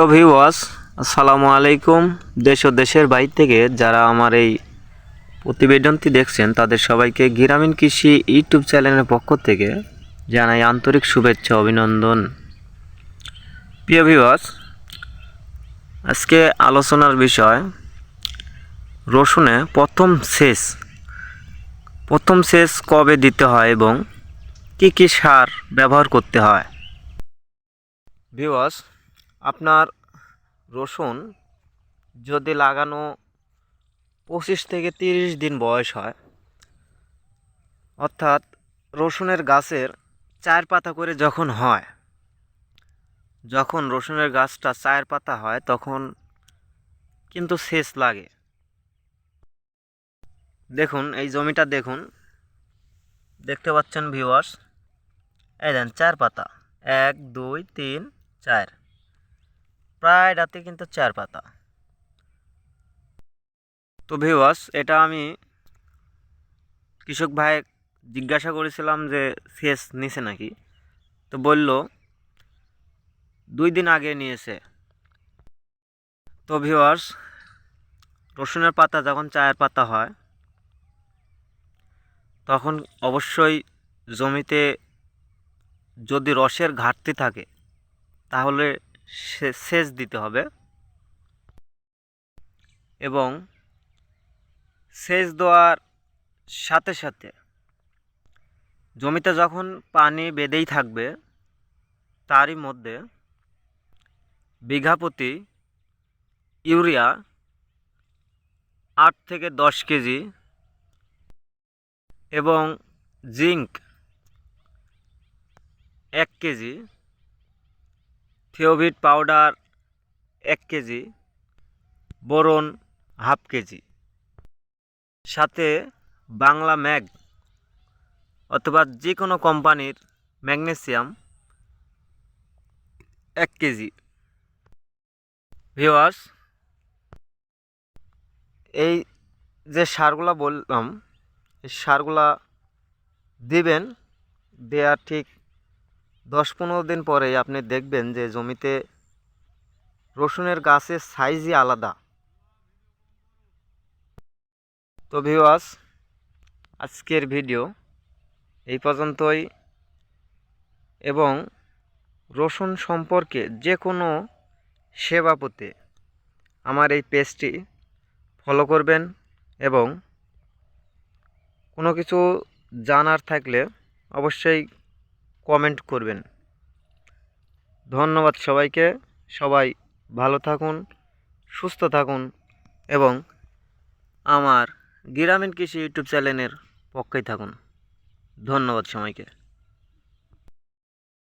তো ভিওয়াস আসসালামু আলাইকুম। দেশ ও দেশের বাইর থেকে যারা আমার এই প্রতিবেদনটি দেখছেন, তাদের সবাইকে গ্রামীণ কৃষি ইউটিউব চ্যানেলের পক্ষ থেকে জানাই আন্তরিক শুভেচ্ছা, অভিনন্দন। প্রিয় ভিওয়াস আজকে আলোচনার বিষয় রসুনে প্রথম সেচ প্রথম সেচ কবে দিতে হয় এবং কী কী সার ব্যবহার করতে হয়? ভিওয়াস আপনার রসুন যদি লাগানো পঁচিশ থেকে তিরিশ দিন বয়স হয়, অর্থাৎ রসুনের গাছের চার পাতা করে যখন হয়, যখন রসুনের গাছটা চার পাতা হয়, তখন কিন্তু সেচ লাগে। দেখুন, এই জমিটা দেখুন। দেখতে পাচ্ছেন ভিউয়ার্স এই দেন, চার পাতা। এক, দুই, তিন, চার। প্রায় রাতে কিন্তু চার পাতা। তো ভিওয়াস এটা আমি কৃষক ভাই জিজ্ঞাসা করেছিলাম যে, শেষ নিছে নাকি? তো বলল, দুই দিন আগে নিয়েছে। তো ভিওয়ার্স রসুনের পাতা যখন চায়ের পাতা হয়, তখন অবশ্যই জমিতে যদি রসের ঘাটতি থাকে, তাহলে সেচ দিতে হবে। এবং সেচ দেওয়ার সাথে সাথে জমিতে যখন পানি বেঁধেই থাকবে, তারই মধ্যে বিঘা প্রতি ইউরিয়া আট থেকে দশ কেজি এবং জিঙ্ক এক কেজি থিওভিট পাউডার এক কেজি, বোরন হাফ কেজি। সাথে বাংলা ম্যাগ অথবা যে কোনো কোম্পানির ম্যাগনেসিয়াম এক কেজি। ভিওয়ার্স এই যে সারগুলা বললাম, এই সারগুলা দিবেন দেওয়ার ঠিক দশ পনেরো দিন পরেই আপনি দেখবেন যে জমিতে রসুনের গাছের সাইজই আলাদা। তো ভিওয়াস আজকের ভিডিও এই পর্যন্তই। এবং রসুন সম্পর্কে যে কোনো সেবা পেতে আমার এই পেজটি ফলো করবেন এবং কোনো কিছু জানার থাকলে অবশ্যই কমেন্ট করবেন। ধন্যবাদ সবাইকে। সবাই ভালো থাকুন, সুস্থ থাকুন এবং আমার গ্রামীণ কৃষি ইউটিউব চ্যানেলের পক্ষেই থাকুন। ধন্যবাদ সবাইকে।